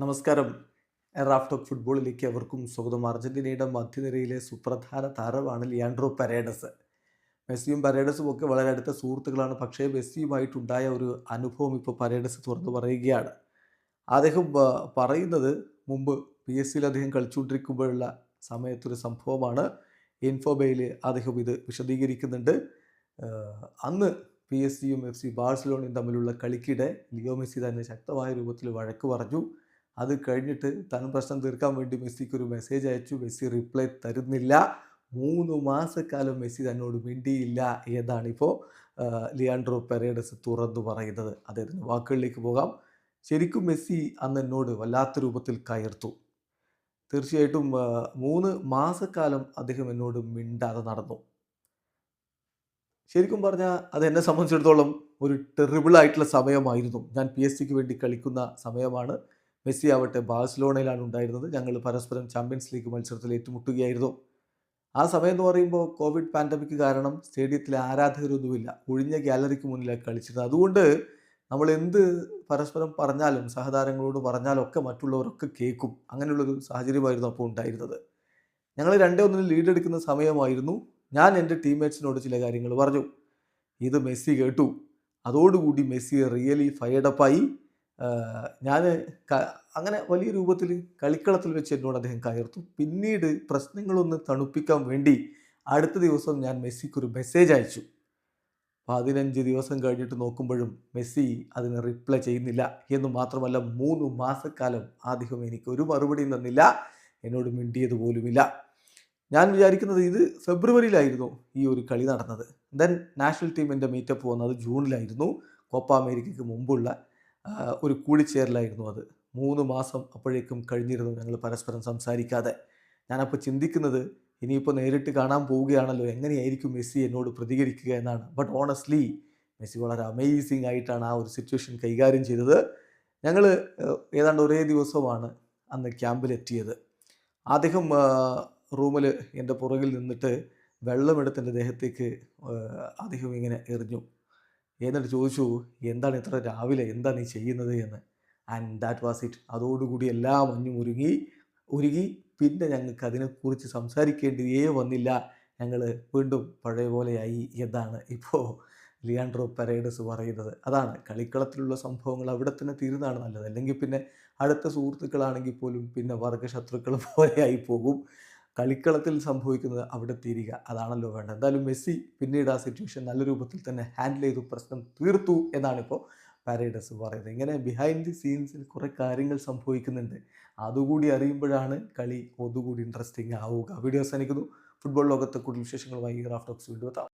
നമസ്കാരം. Raf talk ഫുട്ബോളിലേക്ക് അവർക്കും സ്വാഗതം. അർജന്റീനയുടെ മധ്യനിരയിലെ സുപ്രധാന താരമാണ് ലിയാൻഡ്രോ പരേഡസ്. മെസ്സിയും പരേഡസും ഒക്കെ വളരെ അടുത്ത സുഹൃത്തുക്കളാണ്. പക്ഷേ മെസ്സിയുമായിട്ടുണ്ടായ ഒരു അനുഭവം ഇപ്പോൾ പരേഡസ് തുറന്നു പറയുകയാണ്. അദ്ദേഹം പറയുന്നത് മുമ്പ് പി എസ് സിയിൽ അദ്ദേഹം കളിച്ചുകൊണ്ടിരിക്കുമ്പോഴുള്ള സമയത്തൊരു സംഭവമാണ്. ഇൻഫോബയിൽ അദ്ദേഹം ഇത് വിശദീകരിക്കുന്നുണ്ട്. അന്ന് പി എസ് സിയും എഫ് സി ബാഴ്സലോണയും തമ്മിലുള്ള കളിക്കിടെ ലിയോ മെസ്സി തന്നെ ശക്തമായ രൂപത്തിൽ വഴക്ക് പറഞ്ഞു. അത് കഴിഞ്ഞിട്ട് താൻ പ്രശ്നം തീർക്കാൻ വേണ്ടി മെസ്സിക്ക് ഒരു മെസ്സേജ് അയച്ചു. മെസ്സി റിപ്ലൈ തരുന്നില്ല. മൂന്ന് മാസക്കാലം മെസ്സി തന്നോട് മിണ്ടിയില്ല എന്നാണിപ്പോൾ ലിയാൻഡ്രോ പെരേഡസ് തുറന്നു പറയുന്നത്. അദ്ദേഹത്തിന്റെ വാക്കുകളിലേക്ക് പോകാം. ശരിക്കും മെസ്സി അന്ന് എന്നോട് വല്ലാത്ത രൂപത്തിൽ കയർത്തു. തീർച്ചയായിട്ടും മൂന്ന് മാസക്കാലം അദ്ദേഹം എന്നോട് മിണ്ടാതെ നടന്നു. ശരിക്കും പറഞ്ഞാൽ അത് എന്നെ സംബന്ധിച്ചിടത്തോളം ഒരു ടെറിബിൾ ആയിട്ടുള്ള സമയമായിരുന്നു. ഞാൻ പി എസ് സിക്ക് വേണ്ടി കളിക്കുന്ന സമയമാണ്. മെസ്സി ആവട്ടെ ബാഴ്സലോണയിലാണ് ഉണ്ടായിരുന്നത്. ഞങ്ങൾ പരസ്പരം ചാമ്പ്യൻസ് ലീഗ് മത്സരത്തിൽ ഏറ്റുമുട്ടുകയായിരുന്നു. ആ സമയം എന്ന് പറയുമ്പോൾ കോവിഡ് പാൻഡമിക് കാരണം സ്റ്റേഡിയത്തിലെ ആരാധകരൊന്നുമില്ല. ഒഴിഞ്ഞ ഗാലറിക്ക് മുന്നിലാണ് കളിച്ചിരുന്നത്. അതുകൊണ്ട് നമ്മൾ എന്ത് പരസ്പരം പറഞ്ഞാലും സഹതാരങ്ങളോട് പറഞ്ഞാലും ഒക്കെ മറ്റുള്ളവരൊക്കെ കേൾക്കും. അങ്ങനെയുള്ളൊരു സാഹചര്യമായിരുന്നു അപ്പോൾ ഉണ്ടായിരുന്നത്. ഞങ്ങൾ രണ്ടേ ഒന്നിന് ലീഡ് എടുക്കുന്ന സമയമായിരുന്നു. ഞാൻ എന്റെ ടീംമേറ്റ്സിനോട് ചില കാര്യങ്ങൾ പറഞ്ഞു. ഇത് മെസ്സി കേട്ടു. അതോടുകൂടി മെസ്സി റിയലി ഫയർഡപ്പായി ഞാൻ അങ്ങനെ വലിയ രൂപത്തിൽ കളിക്കളത്തിൽ വെച്ച് എന്നോട് അദ്ദേഹം കയർത്തു. പിന്നീട് പ്രശ്നങ്ങളൊന്ന് തണുപ്പിക്കാൻ വേണ്ടി അടുത്ത ദിവസം ഞാൻ മെസ്സിക്കൊരു മെസ്സേജ് അയച്ചു. പതിനഞ്ച് ദിവസം കഴിഞ്ഞിട്ട് നോക്കുമ്പോഴും മെസ്സി അതിന് റിപ്ലൈ ചെയ്യുന്നില്ല. എന്ന് മാത്രമല്ല മൂന്ന് മാസക്കാലം അദ്ദേഹം എനിക്ക് ഒരു മറുപടിയും തന്നില്ല. എന്നോട് മിണ്ടിയത് പോലുമില്ല. ഞാൻ വിചാരിക്കുന്നത് ഇത് ഫെബ്രുവരിയിലായിരുന്നു ഈ ഒരു കളി നടന്നത്. ദെൻ നാഷണൽ ടീമിന്റെ മീറ്റപ്പ് വന്നത് ജൂണിലായിരുന്നു. കോപ്പ അമേരിക്കയ്ക്ക് മുമ്പുള്ള ഒരു കൂടിച്ചേരലായിരുന്നു അത്. മൂന്ന് മാസം അപ്പോഴേക്കും കഴിഞ്ഞിരുന്നു ഞങ്ങൾ പരസ്പരം സംസാരിക്കാതെ. ഞാനപ്പോൾ ചിന്തിക്കുന്നത് ഇനിയിപ്പോൾ നേരിട്ട് കാണാൻ പോവുകയാണല്ലോ എങ്ങനെയായിരിക്കും മെസ്സി എന്നോട് പ്രതികരിക്കുക എന്നാണ്. ബട്ട് ഓണസ്റ്റ്ലി മെസ്സി വളരെ അമേസിംഗ് ആയിട്ടാണ് ആ ഒരു സിറ്റുവേഷൻ കൈകാര്യം ചെയ്തത്. ഞങ്ങൾ ഏതാണ്ട് ഒരേ ദിവസമാണ് അന്ന് ക്യാമ്പിലെത്തിയത്. അദ്ദേഹം റൂമിൽ എന്റെ പുറകിൽ നിന്നിട്ട് വെള്ളമെടുത്ത് എന്റെ ദേഹത്തേക്ക് അദ്ദേഹം ഇങ്ങനെ എറിഞ്ഞു. എന്നിട്ട് ചോദിച്ചു എന്താണ് ഇത്ര രാവിലെ? എന്താ നീ ചെയ്യുന്നത്? എന്ന്. ആൻഡ് ദാറ്റ് വാസ് ഇറ്റ് അതോടുകൂടി എല്ലാം മഞ്ഞും ഒരുങ്ങി ഒരുങ്ങി പിന്നെ ഞങ്ങൾക്ക് അതിനെക്കുറിച്ച് സംസാരിക്കേണ്ടിയേ വന്നില്ല. ഞങ്ങൾ വീണ്ടും പഴയ പോലെയായി എന്നാണ് ഇപ്പോൾ ലിയാൻഡ്രോ പെരേഡസ് പറയുന്നത്. അതാണ് കളിക്കളത്തിലുള്ള സംഭവങ്ങൾ അവിടെ തന്നെ തീരുന്നതാണ് നല്ലത്. അല്ലെങ്കിൽ പിന്നെ അടുത്ത സുഹൃത്തുക്കളാണെങ്കിൽ പോലും പിന്നെ വർഗശത്രുക്കൾ പോലെയായി പോകും. കളിക്കളത്തിൽ സംഭവിക്കുന്നത് അവിടെ തീരുക. അതാണല്ലോ വേണ്ടത്. എന്തായാലും മെസ്സി പിന്നീട് ആ സിറ്റുവേഷൻ നല്ല രൂപത്തിൽ തന്നെ ഹാൻഡിൽ ചെയ്തു. പ്രശ്നം തീർത്തു എന്നാണിപ്പോൾ പാരഡസ് പറയുന്നത്. ഇങ്ങനെ ബിഹൈൻഡ് ദി സീൻസിൽ കുറേ കാര്യങ്ങൾ സംഭവിക്കുന്നുണ്ട്. അതുകൂടി അറിയുമ്പോഴാണ് കളി ഒന്നുകൂടി ഇൻട്രസ്റ്റിംഗ് ആവുക. വീഡിയോ അവസാനിക്കുന്നു. ഫുട്ബോൾ ലോകത്തെ കൂടുതൽ വിശേഷങ്ങളുമായി റാഫ്റ്റോക്സ് വീണ്ടും എത്താം.